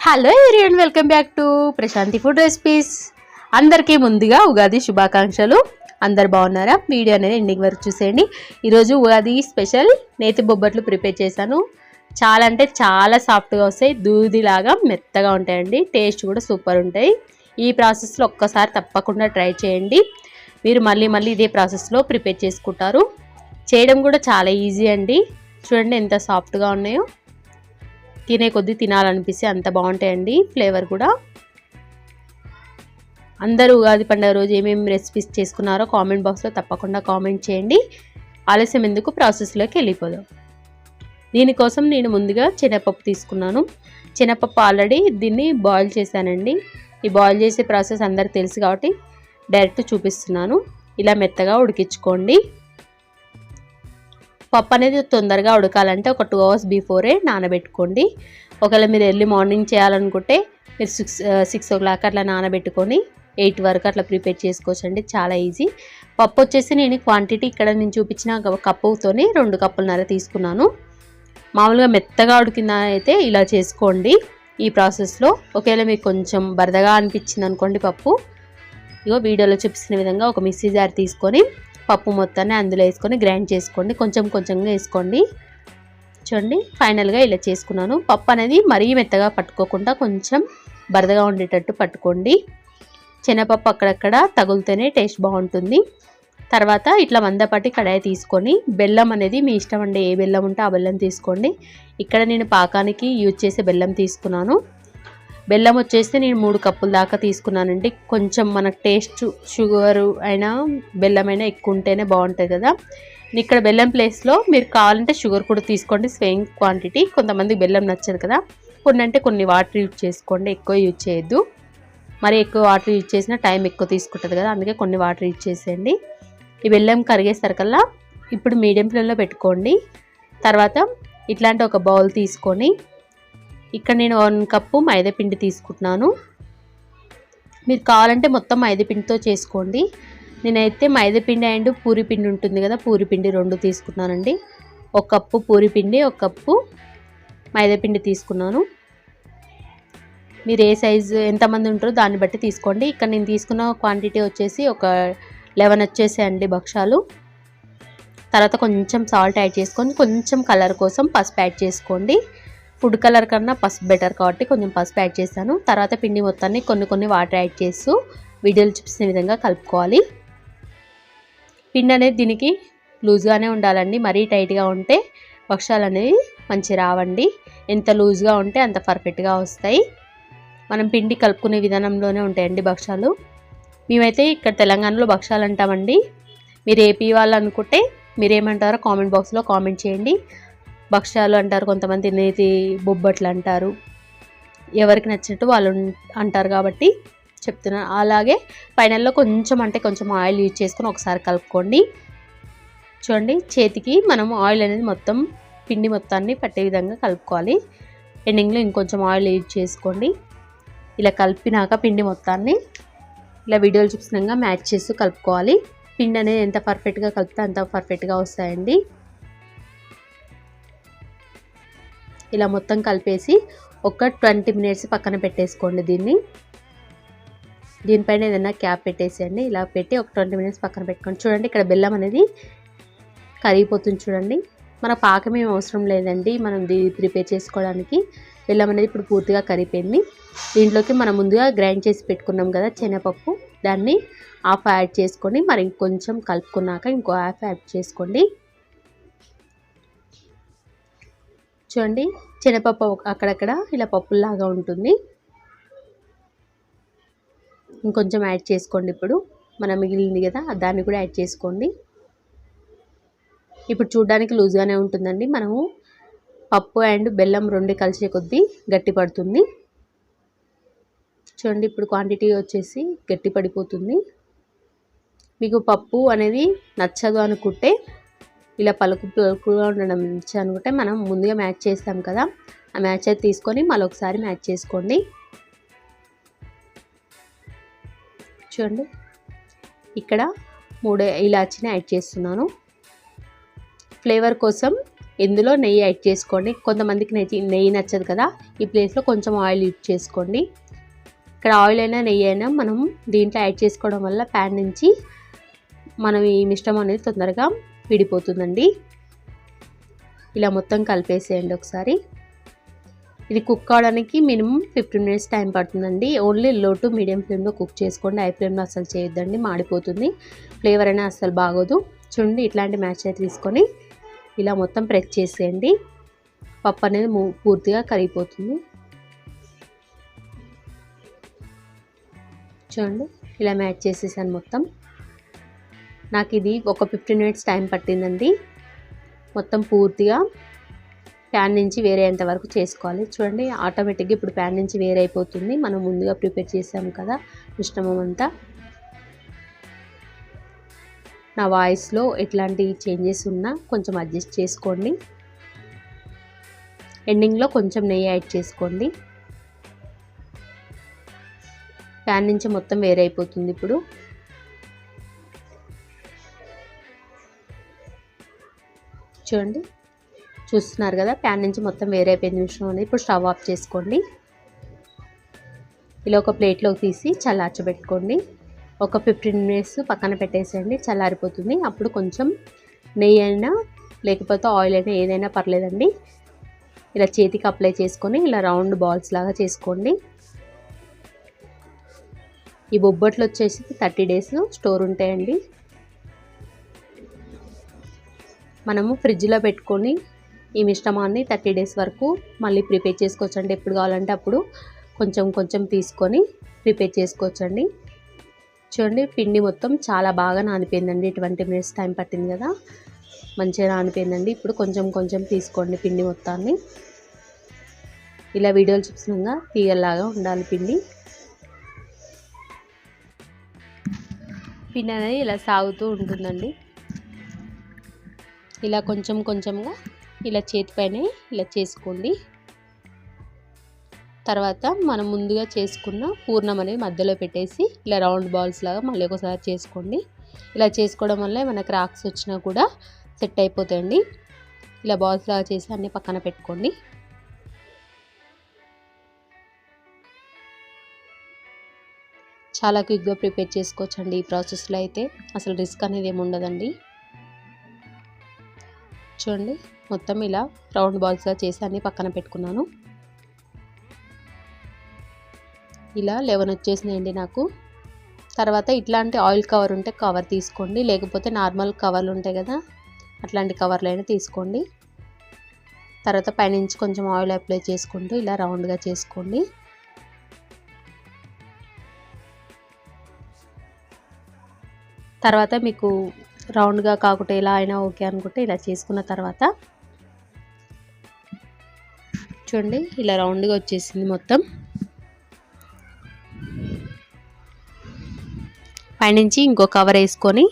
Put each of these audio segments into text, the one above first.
Hello everyone welcome back to Prashanthi food recipes అందరికీ ముందుగా ఉగాది శుభాకాంక్షలు. అందరు బాగున్నారా? వీడియో అనేది ఎండింగ్ వరకు చూసేయండి. ఈరోజు ఉగాది స్పెషల్ నేతి బొబ్బట్లు ప్రిపేర్ చేశాను. చాలా అంటే చాలా సాఫ్ట్గా వస్తాయి. దూదిలాగా మెత్తగా ఉంటాయండి. టేస్ట్ కూడా సూపర్ ఉంటాయి. ఈ ప్రాసెస్లో ఒక్కసారి తప్పకుండా ట్రై చేయండి. మీరు మళ్ళీ మళ్ళీ ఇదే ప్రాసెస్లో ప్రిపేర్ చేసుకుంటారు. చేయడం కూడా చాలా ఈజీ అండి. చూడండి ఎంత సాఫ్ట్గా ఉన్నాయో. తినే కొద్దీ తినాలనిపిస్తే అంత బాగుంటాయండి ఫ్లేవర్ కూడా. అందరూ ఉగాది పండుగ రోజు ఏమేమి రెసిపీస్ చేసుకున్నారో కామెంట్ బాక్స్లో తప్పకుండా కామెంట్ చేయండి. ఆలస్యం ఎందుకు? ప్రాసెస్లోకి వెళ్ళిపోదాం. దీనికోసం నేను ముందుగా శనగపప్పు తీసుకున్నాను. శనగపప్పు ఆల్రెడీ దీన్ని బాయిల్ చేశానండి. ఈ బాయిల్ చేసే ప్రాసెస్ అందరికి తెలుసు కాబట్టి డైరెక్ట్ చూపిస్తున్నాను. ఇలా మెత్తగా ఉడికించుకోండి. పప్పు అనేది తొందరగా ఉడకాలంటే ఒక టూ అవర్స్ బిఫోరే నానబెట్టుకోండి. ఒకవేళ మీరు ఎర్లీ మార్నింగ్ చేయాలనుకుంటే మీరు సిక్స్ సిక్స్ ఓ క్లాక్ అట్లా నానబెట్టుకొని ఎయిట్ వరకు అట్లా ప్రిపేర్ చేసుకోవచ్చు అండి చాలా ఈజీ పప్పు వచ్చేసి నేను క్వాంటిటీ ఇక్కడ నేను చూపించిన కప్పుతోని రెండు కప్పులన్నర తీసుకున్నాను. మామూలుగా మెత్తగా ఉడికిన అయితే ఇలా చేసుకోండి ఈ ప్రాసెస్లో ఒకవేళ మీకు కొంచెం బరదగా అనిపించింది అనుకోండి పప్పు. ఇగో వీడియోలో చూపిస్తున్న విధంగా ఒక మిక్సీ జార్ తీసుకొని పప్పు మొత్తాన్ని అందులో వేసుకొని గ్రైండ్ చేసుకోండి. కొంచెం కొంచెంగా వేసుకోండి. చూడండి ఫైనల్గా ఇలా చేసుకున్నాను. పప్పు అనేది మరీ మెత్తగా పట్టుకోకుండా కొంచెం బరదగా ఉండేటట్టు పట్టుకోండి. శనగపప్పు అక్కడక్కడ తగులుతూనే టేస్ట్ బాగుంటుంది. తర్వాత ఇట్లా మందపాటి కడాయి తీసుకొని బెల్లం అనేది మీ ఇష్టం అండి ఏ బెల్లం ఉంటే ఆ బెల్లం తీసుకోండి. ఇక్కడ నేను పాకానికి యూజ్ చేసే బెల్లం తీసుకున్నాను. బెల్లం వచ్చేస్తే నేను మూడు కప్పుల దాకా తీసుకున్నానండి. కొంచెం మనకు టేస్ట్ షుగర్ అయినా బెల్లం అయినా ఎక్కువ ఉంటేనే బాగుంటుంది కదా. ఇక్కడ బెల్లం ప్లేస్లో మీరు కావాలంటే షుగర్ కూడా తీసుకోండి. స్వయం క్వాంటిటీ. కొంతమందికి బెల్లం నచ్చదు కదా. కొన్ని అంటే కొన్ని వాటర్ యూజ్ చేసుకోండి. ఎక్కువ యూజ్ చేయొద్దు. మరి ఎక్కువ వాటర్ యూజ్ చేసినా టైం ఎక్కువ తీసుకుంటుంది కదా. అందుకే కొన్ని వాటర్ యూజ్ చేసేయండి. ఈ బెల్లం కరిగేసరికల్లా ఇప్పుడు మీడియం ఫ్లేమ్లో పెట్టుకోండి. తర్వాత ఇట్లాంటి ఒక బౌల్ తీసుకొని ఇక్కడ నేను వన్ కప్పు మైదాపిండి తీసుకుంటున్నాను. మీరు కావాలంటే మొత్తం మైదాపిండితో చేసుకోండి. నేనైతే మైదాపిండి అండ్ పూరిపిండి ఉంటుంది కదా పూరిపిండి రెండు తీసుకున్నానండి. ఒక కప్పు పూరిపిండి ఒక కప్పు మైదాపిండి తీసుకున్నాను. మీరు ఏ సైజు ఎంతమంది ఉంటారో దాన్ని బట్టి తీసుకోండి. ఇక్కడ నేను తీసుకున్న క్వాంటిటీ వచ్చేసి ఒక లెవెన్ వచ్చేసాయండి భక్షాలు తర్వాత కొంచెం సాల్ట్ యాడ్ చేసుకొని కొంచెం కలర్ కోసం పసుపు యాడ్ చేసుకోండి. ఫుడ్ కలర్ కన్నా పసుపు బెటర్ కాబట్టి కొంచెం పసుపు యాడ్ చేశాను. తర్వాత పిండి మొత్తాన్ని కొన్ని కొన్ని వాటర్ యాడ్ చేస్తూ వీడియోలు చూపిస్తున్న విధంగా కలుపుకోవాలి. పిండి అనేది దీనికి లూజ్గానే ఉండాలండి. మరీ టైట్గా ఉంటే భక్షాలు అనేవి మంచి రావండి. ఎంత లూజ్గా ఉంటే అంత పర్ఫెక్ట్గా వస్తాయి. మనం పిండి కలుపుకునే విధానంలోనే ఉంటాయండి భక్షాలు. మేమైతే ఇక్కడ తెలంగాణలో భక్షాలు అంటామండి. మీరు ఏపీ వాళ్ళు అనుకుంటే మీరేమంటారో కామెంట్ బాక్స్లో కామెంట్ చేయండి. భక్షాలు అంటారు కొంతమంది నేతి బొబ్బట్లు అంటారు. ఎవరికి నచ్చినట్టు వాళ్ళు అంటారు కాబట్టి చెప్తున్నాను అలాగే ఫైనల్లో కొంచెం అంటే కొంచెం ఆయిల్ యూజ్ చేసుకొని ఒకసారి కలుపుకోండి. చూడండి చేతికి మనం ఆయిల్ అనేది మొత్తం పిండి మొత్తాన్ని పట్టే విధంగా కలుపుకోవాలి. ఎండింగ్లో ఇంకొంచెం ఆయిల్ యూజ్ చేసుకోండి. ఇలా కలిపినాక పిండి మొత్తాన్ని ఇలా వీడియోలు చూసినాక మ్యాచ్ చేస్తూ కలుపుకోవాలి. పిండి అనేది ఎంత పర్ఫెక్ట్గా కలిపితే అంత పర్ఫెక్ట్గా వస్తాయండి. ఇలా మొత్తం కలిపేసి ఒక ట్వంటీ మినిట్స్ పక్కన పెట్టేసుకోండి దీన్ని. దీనిపైన ఏదైనా క్యాప్ పెట్టేసేయండి. ఇలా పెట్టి ఒక ట్వంటీ మినిట్స్ పక్కన పెట్టుకోండి. చూడండి ఇక్కడ బెల్లం అనేది కరిగిపోతుంది చూడండి. మన పాకం ఏం అవసరం లేదండి. మనం దీన్ని ప్రిపేర్ చేసుకోవడానికి బెల్లం అనేది ఇప్పుడు పూర్తిగా కరిగిపోయింది. దీంట్లోకి మనం ముందుగా గ్రైండ్ చేసి పెట్టుకున్నాం కదా శనగపప్పు. దాన్ని హాఫ్ యాడ్ చేసుకొని మరి ఇంకొంచెం కలుపుకున్నాక ఇంకో హాఫ్ యాడ్ చేసుకోండి. చూడండి శనగపప్పు అక్కడక్కడ ఇలా పప్పులాగా ఉంటుంది. ఇంకొంచెం యాడ్ చేసుకోండి ఇప్పుడు. మనం మిగిలింది కదా దాన్ని కూడా యాడ్ చేసుకోండి. ఇప్పుడు చూడడానికి లూజ్గానే ఉంటుందండి. మనము పప్పు అండ్ బెల్లం రెండు కలిసే కొద్దీ గట్టి పడుతుంది. చూడండి ఇప్పుడు క్వాంటిటీ వచ్చేసి గట్టి పడిపోతుంది. మీకు పప్పు అనేది నచ్చదు అనుకుంటే ఇలా పలుకు పలుకుగా ఉండడం అనుకుంటే మనం ముందుగా మ్యాచ్ చేస్తాం కదా. ఆ మ్యాచ్ అయితే తీసుకొని మళ్ళీ ఒకసారి మ్యాచ్ చేసుకోండి. చూడండి. ఇక్కడ మూడు ఇలాచిని యాడ్ చేస్తున్నాను. ఫ్లేవర్ కోసం ఇందులో నెయ్యి యాడ్ చేసుకోండి. కొంతమందికి నెయ్యి నెయ్యి నచ్చదు కదా. ఈ ప్లేస్లో కొంచెం ఆయిల్ యూజ్ చేసుకోండి. ఇక్కడ ఆయిల్ అయినా నెయ్యి అయినా మనం దీంట్లో యాడ్ చేసుకోవడం వల్ల ప్యాన్ నుంచి మనం ఈ మిశ్రమం అనేది తొందరగా విడిపోతుందండి. ఇలా మొత్తం కలిపేసేయండి ఒకసారి. ఇది కుక్ కావడానికి మినిమం ఫిఫ్టీన్ మినిట్స్ టైం పడుతుందండి. ఓన్లీ లో టు మీడియం ఫ్లేమ్లో కుక్ చేసుకోండి. హై ఫ్లేమ్లో అసలు చేయొద్దండి. మాడిపోతుంది. ఫ్లేవర్ అయినా అసలు బాగోదు. చూడండి ఇట్లాంటి మ్యాచ్ అయితే తీసుకొని ఇలా మొత్తం ప్రెస్ చేసేయండి. పప్పు అనేది పూర్తిగా కరిగిపోతుంది. చూడండి ఇలా మ్యాచ్ చేసేసాను మొత్తం. నాకు ఇది ఒక ఫిఫ్టీన్ మినిట్స్ టైం పట్టిందండి. మొత్తం పూర్తిగా ప్యాన్ నుంచి వేరేంత వరకు చేసుకోవాలి. చూడండి ఆటోమేటిక్గా ఇప్పుడు ప్యాన్ నుంచి వేరే అయిపోతుంది మనం ముందుగా ప్రిపేర్ చేసాము కదా మిశ్రమం అంతా. నా వాయిస్లో ఎట్లాంటి చేంజెస్ ఉన్నా కొంచెం అడ్జస్ట్ చేసుకోండి. ఎండింగ్లో కొంచెం నెయ్యి యాడ్ చేసుకోండి. ప్యాన్ నుంచి మొత్తం వేరే అయిపోతుంది ఇప్పుడు. చూడండి. చూస్తున్నారు కదా ప్యాన్ నుంచి మొత్తం వేరే అయిపోయింది నిమిషం ఉంది ఇప్పుడు స్టవ్ ఆఫ్ చేసుకోండి. ఇలా ఒక ప్లేట్లోకి తీసి చల్లార్చబెట్టుకోండి. ఒక ఫిఫ్టీన్ మినిట్స్ పక్కన పెట్టేసేయండి చల్లారిపోతుంది. అప్పుడు కొంచెం నెయ్యి అయినా లేకపోతే ఆయిల్ అయినా ఏదైనా పర్లేదండి. ఇలా చేతికి అప్లై చేసుకొని ఇలా రౌండ్ బాల్స్ లాగా చేసుకోండి. ఈ బొబ్బట్లు వచ్చేసి థర్టీ డేస్ స్టోర్ ఉంటాయండి. మనము ఫ్రిడ్జ్లో పెట్టుకొని ఈ మిశ్రమాన్ని థర్టీ డేస్ వరకు మళ్ళీ ప్రిపేర్ చేసుకోవచ్చు అండి ఎప్పుడు కావాలంటే అప్పుడు కొంచెం కొంచెం తీసుకొని ప్రిపేర్ చేసుకోవచ్చండి. చూడండి పిండి మొత్తం చాలా బాగా నానిపోయిందండి. ట్వంటీ మినిట్స్ టైం పట్టింది కదా. మంచిగా నానిపోయిందండి. ఇప్పుడు కొంచెం కొంచెం తీసుకోండి పిండి మొత్తాన్ని. ఇలా వీడియోలు చూపిస్తున్నాగా తీగల్లాగా ఉండాలి పిండి. పిండి అనేది ఇలా సాగుతూ ఉంటుందండి. ఇలా కొంచెం కొంచెంగా ఇలా చేతిపైనే ఇలా చేసుకోండి. తర్వాత మనం ముందుగా చేసుకున్న పూర్ణం అనేది మధ్యలో పెట్టేసి ఇలా రౌండ్ బాల్స్ లాగా మళ్ళీ ఒకసారి చేసుకోండి. ఇలా చేసుకోవడం వల్ల మనకు రాక్స్ వచ్చినా కూడా సెట్ అయిపోతాయండి. ఇలా బాల్స్ లాగా చేసి అన్నీ పక్కన పెట్టుకోండి. చాలా క్విక్గా ప్రిపేర్ చేసుకోవచ్చండి ఈ ప్రాసెస్లో అయితే. అసలు రిస్క్ అనేది ఏమి ఉండదండి. చూడండి. మొత్తం ఇలా రౌండ్ బాల్స్గా చేసి అన్నీ పక్కన పెట్టుకున్నాను. ఇలా లెవెన్ వచ్చేసినాయండి నాకు. తర్వాత ఇట్లాంటి ఆయిల్ కవర్ ఉంటే కవర్ తీసుకోండి. లేకపోతే నార్మల్ కవర్లు ఉంటాయి కదా అట్లాంటి కవర్లు అయినా తీసుకోండి. తర్వాత పైనుంచి కొంచెం ఆయిల్ అప్లై చేసుకుంటూ ఇలా రౌండ్గా చేసుకోండి. తర్వాత మీకు రౌండ్గా కాకుండా ఎలా అయినా ఓకే అనుకుంటే ఇలా చేసుకున్న తర్వాత చూడండి ఇలా రౌండ్గా వచ్చేసింది మొత్తం. పైనుంచి ఇంకో కవర్ వేసుకొని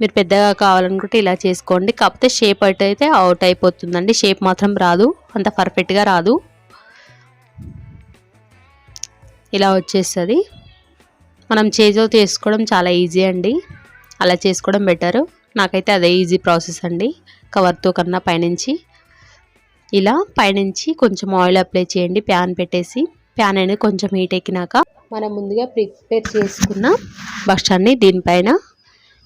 మీరు పెద్దగా కావాలనుకుంటే ఇలా చేసుకోండి. కాకపోతే షేప్ అటు అయితే అవుట్ అయిపోతుందండి. షేప్ మాత్రం రాదు. అంత పర్ఫెక్ట్గా రాదు. ఇలా వచ్చేస్తుంది. మనం చేజో చేసుకోవడం చాలా ఈజీ అండి. అలా చేసుకోవడం బెటర్. నాకైతే అదే ఈజీ ప్రాసెస్ అండి. కవర్తో కన్నా పైనుంచి. ఇలా పైనుంచి కొంచెం ఆయిల్ అప్లై చేయండి. ప్యాన్ పెట్టేసి. ప్యాన్ అనేది కొంచెం హీట్ ఎక్కినాక మనం ముందుగా ప్రిపేర్ చేసుకున్న భక్షాన్ని దీనిపైన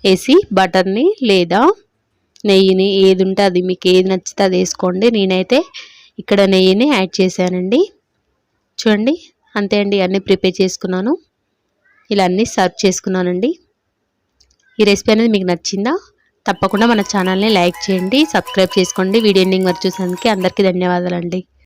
వేసి బటర్ని లేదా నెయ్యిని ఏది ఉంటే అది మీకు ఏది నచ్చితే అది వేసుకోండి. నేనైతే ఇక్కడ నెయ్యిని యాడ్ చేశానండి. చూడండి. అంతే అండి. అన్నీ ప్రిపేర్ చేసుకున్నాను. ఇలా అన్నీ సర్వ్ చేసుకున్నానండి. ఈ రెసిపీ అనేది మీకు నచ్చిందా? తప్పకుండా మన ఛానల్ని లైక్ చేయండి సబ్స్క్రైబ్ చేసుకోండి. వీడియో ఎండింగ్ వరకు చూసేందుకు అందరికీ ధన్యవాదాలండి.